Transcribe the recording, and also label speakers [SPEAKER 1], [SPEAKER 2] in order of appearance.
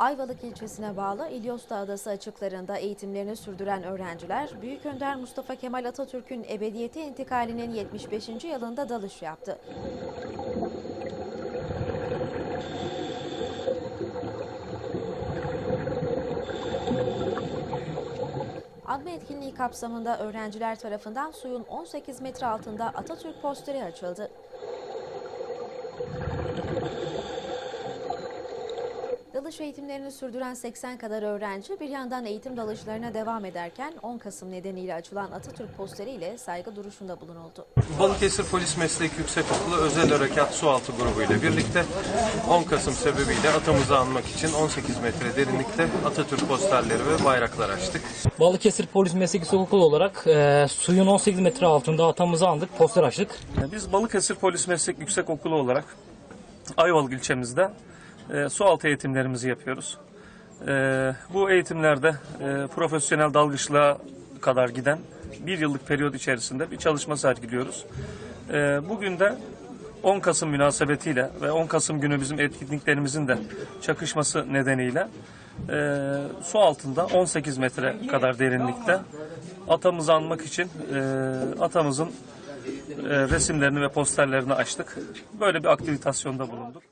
[SPEAKER 1] Ayvalık ilçesine bağlı İlyos'ta Adası açıklarında eğitimlerini sürdüren öğrenciler, Büyük Önder Mustafa Kemal Atatürk'ün ebediyete intikalinin 75. yılında dalış yaptı. Anma etkinliği kapsamında öğrenciler tarafından suyun 18 metre altında Atatürk posteri açıldı. Dalış eğitimlerini sürdüren 80 kadar öğrenci bir yandan eğitim dalışlarına devam ederken 10 Kasım nedeniyle açılan Atatürk posteriyle saygı duruşunda bulunuldu.
[SPEAKER 2] Balıkesir Polis Meslek Yüksekokulu Özel Harekat Sualtı grubu ile birlikte 10 Kasım sebebiyle atamızı anmak için 18 metre derinlikte Atatürk posterleri ve bayraklar açtık.
[SPEAKER 3] Balıkesir Polis Meslek Yüksekokulu olarak e, suyun 18 metre altında atamızı andık, poster açtık.
[SPEAKER 4] Biz Balıkesir Polis Meslek Yüksekokulu olarak Ayvalık ilçemizde e, sualtı eğitimlerimizi yapıyoruz. E, bu eğitimlerde e, profesyonel dalgıçlığa kadar giden bir yıllık periyot içerisinde bir çalışma sergiliyoruz. E, bugün de 10 Kasım münasebetiyle ve 10 Kasım günü bizim etkinliklerimizin de çakışması nedeniyle e, su altında 18 metre kadar derinlikte atamızı anmak için e, atamızın e, resimlerini ve posterlerini açtık. Böyle bir aktivitasyonda bulunduk.